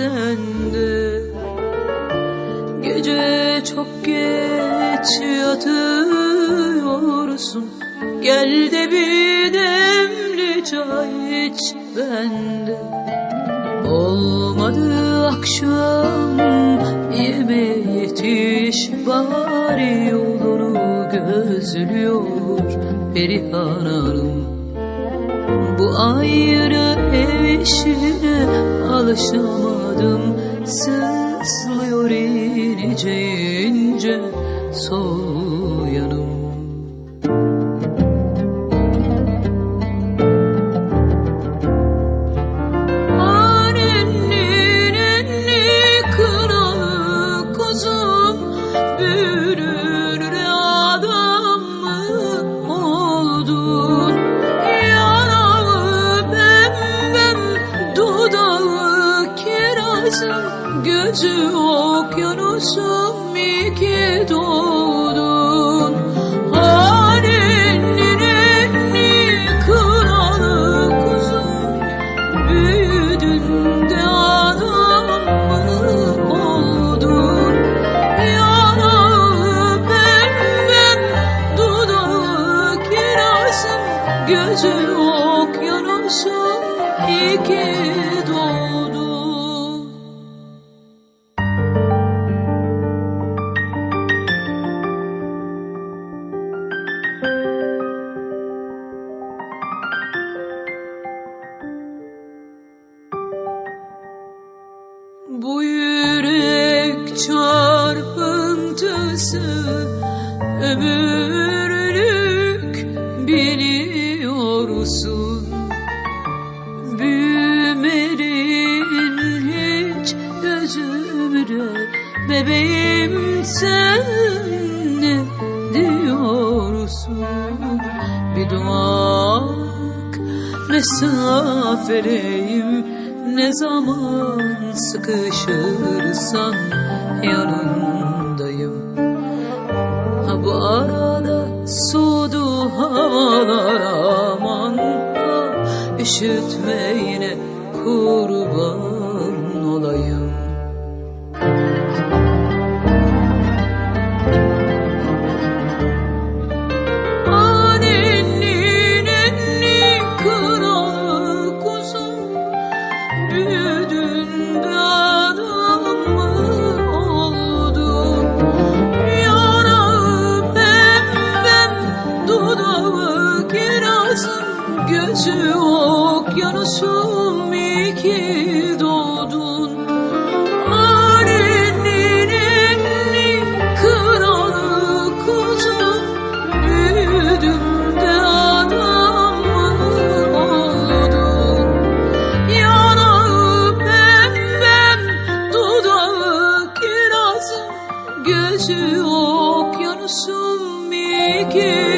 sende. Gece çok geç yatıyorsun. Gel de bir demli çay iç bende. Olmadı akşam yemeğe yetiş Bari yolunu gözlüyor Perihan Hanım. Bu ayrı ev işine alışamadım Sızlıyor ince ince sol okyanusum iki doğdun? Annenin enni kınalı kuzum. Büyüdün de adam mı oldun? Yanağı pembem dudağı kirazım Gözü okyanusum iki doğdu Bu yürek çarpıntısı ömürlük biliyorsun. Büyümerin hiç gözümde bebeğim sen ne diyorsun? Bir dumak mesafeleyim ne zaman sıkışırsan yanındayım. Ha bu arada soğudu havalar aman Üşütme yine kurban gözü okyanusun bir gün.